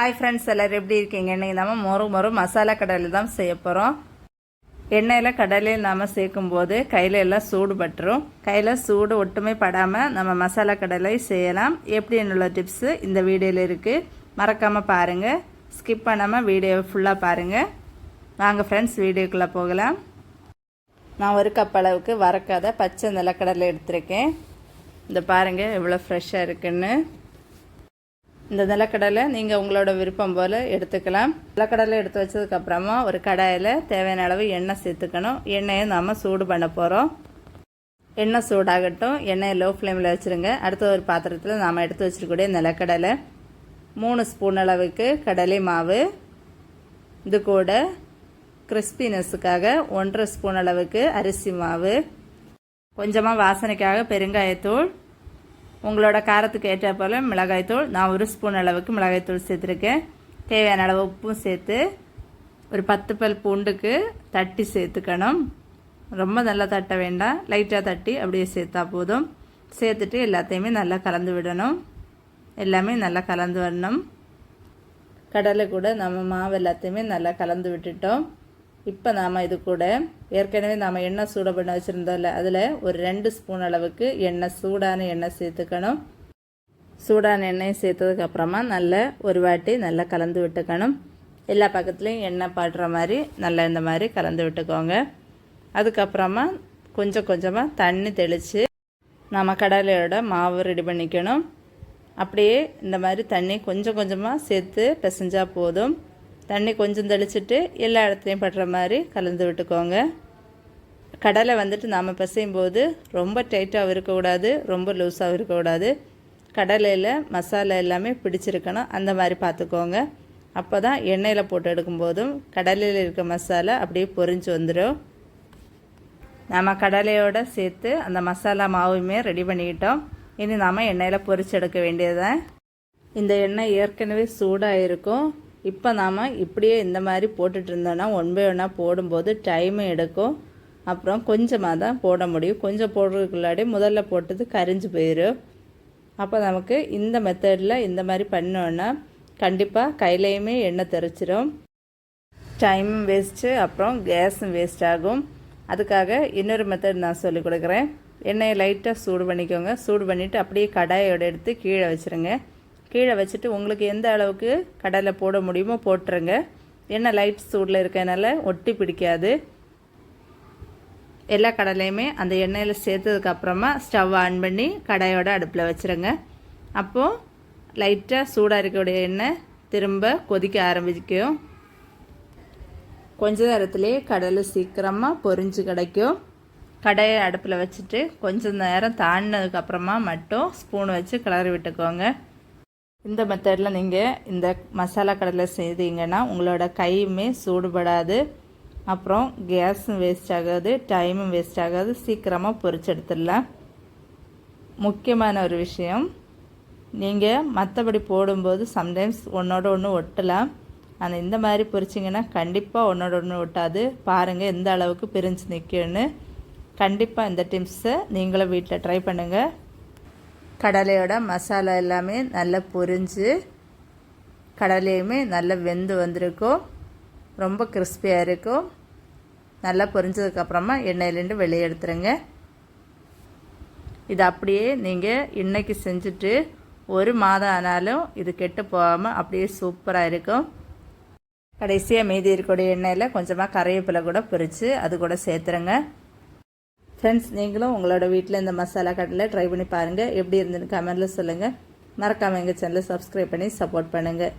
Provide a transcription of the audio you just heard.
Hi friends எல்லோரும் எப்படி இருக்கீங்க? இன்றைக்கி நம்ம மொறு மொறு மசாலா கடலை தான் செய்ய போகிறோம் எண்ணெயில் கடலையில் நாம் சேர்க்கும்போது கையில் எல்லாம் சூடு பட்டுரும். கையில் சூடு ஒட்டுமே படாமல் நம்ம மசாலா கடலை செய்யலாம். எப்படி என்னுள்ள டிப்ஸு இந்த வீடியோவில் இருக்குது மறக்காமல் பாருங்கள் ஸ்கிப் பண்ணாமல் வீடியோ ஃபுல்லாக பாருங்கள் வாங்க ஃப்ரெண்ட்ஸ் வீடியோக்குள்ளே போகலாம். நான் ஒரு கப் அளவுக்கு வறக்காத பச்சை நிலக்கடலை எடுத்திருக்கேன். இந்த பாருங்கள் எவ்வளோ ஃப்ரெஷ்ஷாக இருக்குன்னு. இந்த நிலக்கடலை நீங்கள் உங்களோட விருப்பம் போல் எடுத்துக்கலாம். நிலக்கடலை எடுத்து வச்சதுக்கப்புறமா ஒரு கடாயில் தேவையான அளவு எண்ணெய் சேர்த்துக்கணும். எண்ணெயை நாம் சூடு பண்ண போகிறோம் எண்ணெய் சூடாகட்டும். எண்ணெயை லோ ஃப்ளேமில் வச்சுருங்க. அடுத்த ஒரு பாத்திரத்தில் நாம் எடுத்து வச்சுருக்கூடிய நிலக்கடலை. மூணு ஸ்பூன் அளவுக்கு கடலை மாவு. இது கூட கிறிஸ்பினஸுக்காக ஒன்றரை ஸ்பூன் அளவுக்கு அரிசி மாவு. கொஞ்சமாக வாசனைக்காக பெருங்காயத்தூள். உங்களோட காரத்துக்கு ஏற்ற போல் மிளகாய்த்தூள் நான் ஒரு ஸ்பூன் அளவுக்கு மிளகாய்த்தூள் சேர்த்துருக்கேன். தேவையான அளவு உப்பும் சேர்த்து ஒரு பத்து பல் பூண்டுக்கு தட்டி சேர்த்துக்கணும். ரொம்ப நல்லா தட்ட வேண்டாம். லைட்டாக தட்டி அப்படியே சேர்த்தா போதும். சேர்த்துட்டு எல்லாத்தையுமே நல்லா கலந்து விடணும். எல்லாமே நல்லா கலந்து வரணும். கடலை கூட நம்ம மாவு எல்லாத்தையுமே நல்லா கலந்து விட்டுட்டோம். இப்போ நாம் இது கூட ஏற்கனவே நாம் எண்ணெய் சூட பண்ண வச்சுருந்தோம்ல அதில் ஒரு ரெண்டு ஸ்பூன் அளவுக்கு எண்ணெய் சூடான எண்ணெய் சேர்த்துக்கணும். சூடான எண்ணெயை சேர்த்ததுக்கப்புறமா நல்லா ஒரு வாட்டி நல்லா கலந்து விட்டுக்கணும். எல்லா பக்கத்துலேயும் எண்ணெய் பாடுற மாதிரி நல்லா இந்த மாதிரி கலந்து விட்டுக்கோங்க. அதுக்கப்புறமா கொஞ்சம் கொஞ்சமாக தண்ணி தெளித்து நம்ம கடலையோட மாவு ரெடி பண்ணிக்கணும். அப்படியே இந்த மாதிரி தண்ணி கொஞ்சம் கொஞ்சமாக சேர்த்து பிசைஞ்சால் போதும். தண்ணி கொஞ்சம் தெளிச்சிட்டு எல்லா இடத்துலையும் படுற மாதிரி கலந்து விட்டுக்கோங்க. கடலை வந்துட்டு நாம் பிசையும் போது ரொம்ப டைட்டாகவும் இருக்கக்கூடாது ரொம்ப லூஸாகவும் இருக்கக்கூடாது. கடலையில் மசாலா எல்லாமே பிடிச்சிருக்கணும். அந்த மாதிரி பார்த்துக்கோங்க. அப்போ தான் எண்ணெயில் போட்டு எடுக்கும்போதும் கடலையில் இருக்க மசாலா அப்படியே பொரிஞ்சு வந்துடும் நம்ம கடலையோடு சேர்த்து அந்த மசாலா மாவுமே ரெடி பண்ணிக்கிட்டோம். இனி நாம் எண்ணெயில் பொறிச்சு எடுக்க வேண்டியதுதான். இந்த எண்ணெய் ஏற்கனவே சூடாக இருக்கும் இப்போ நாம் இப்படியே இந்த மாதிரி போட்டுட்டு இருந்தோன்னா ஒன் பை ஒன்னாக போடும்போது டைமும் எடுக்கும். அப்புறம் கொஞ்சமாக தான் போட முடியும். கொஞ்சம் போடுறதுக்குள்ளாடி முதல்ல போட்டது கரிஞ்சு போயிடும் அப்போ நமக்கு இந்த மெத்தடில் இந்த மாதிரி பண்ணோன்னா கண்டிப்பாக கையிலையுமே எண்ணெய் தெரிச்சிடும் டைமும் வேஸ்ட்டு அப்புறம் கேஸும் வேஸ்ட் ஆகும். அதுக்காக இன்னொரு மெத்தட் நான் சொல்லிக் கொடுக்குறேன். எண்ணெயை லைட்டாக சூடு பண்ணிக்கோங்க. சூடு பண்ணிவிட்டு அப்படியே கடாயோடு எடுத்து கீழே வச்சுருங்க. கீழே வச்சுட்டு உங்களுக்கு எந்த அளவுக்கு கடலை போட முடியுமோ போட்டுருங்க. எண்ணெய் லைட் சூடில் இருக்கனால ஒட்டி பிடிக்காது. எல்லா கடலையுமே அந்த எண்ணெயில் சேர்த்ததுக்கப்புறமா ஸ்டவ் ஆன் பண்ணி கடாயோட அடுப்பில் வச்சுருங்க. அப்போது லைட்டாக சூடாக இருக்கக்கூடிய எண்ணெய் திரும்ப கொதிக்க ஆரம்பிக்கும். கொஞ்ச நேரத்துலேயே கடலை சீக்கிரமாக பொரிஞ்சு கிடைக்கும். கடையை அடுப்பில் வச்சுட்டு கொஞ்சம் நேரம் தாண்டினதுக்கப்புறமா மட்டும் ஸ்பூன் வச்சு கிளறி விட்டுக்கோங்க. இந்த மெத்தடில் நீங்கள் இந்த மசாலா கடலை செய்தீங்கன்னா உங்களோட கையுமே சூடுபடாது. அப்புறம் கேஸும் வேஸ்ட் ஆகாது டைமும் வேஸ்ட் ஆகாது. சீக்கிரமாக பொரிச்சு எடுத்துடலாம். முக்கியமான ஒரு விஷயம் நீங்கள் மற்றபடி போடும்போது சம்டைம்ஸ் ஒன்றோட ஒன்று ஒட்டலாம். ஆனால் இந்த மாதிரி பொரிச்சிங்கன்னா கண்டிப்பாக ஒன்றோட ஒன்று ஒட்டாது. பாருங்கள் எந்த அளவுக்கு பிரிஞ்சு நிற்கும்னு கண்டிப்பாக இந்த டிப்ஸை நீங்களும் வீட்டில் ட்ரை பண்ணுங்கள் கடலையோட மசாலா எல்லாமே நல்லா பொரிஞ்சு கடலையுமே நல்லா வெந்து வந்திருக்கும். ரொம்ப கிறிஸ்பியாக இருக்கும். நல்லா பொரிஞ்சதுக்கப்புறமா எண்ணெயிலேருந்து வெளியே எடுத்துருங்க. இது அப்படியே நீங்கள் இன்றைக்கி செஞ்சுட்டு ஒரு மாதம் ஆனாலும் இது கெட்டு போகாமல் அப்படியே சூப்பராக இருக்கும். கடைசியாக மீதி இருக்கக்கூடிய எண்ணெயில் கொஞ்சமாக கரைவேப்பிலை கூட பொரித்து அது கூட சேர்த்துருங்க. ஃப்ரெண்ட்ஸ் நீங்களும் உங்களோட வீட்டில் இந்த மசாலா கடலை ட்ரை பண்ணி பாருங்கள் எப்படி இருந்துன்னு கமெண்டில் சொல்லுங்கள் மறக்காமல் எங்கள் சேனலை சப்ஸ்கிரைப் பண்ணி சப்போர்ட் பண்ணுங்கள்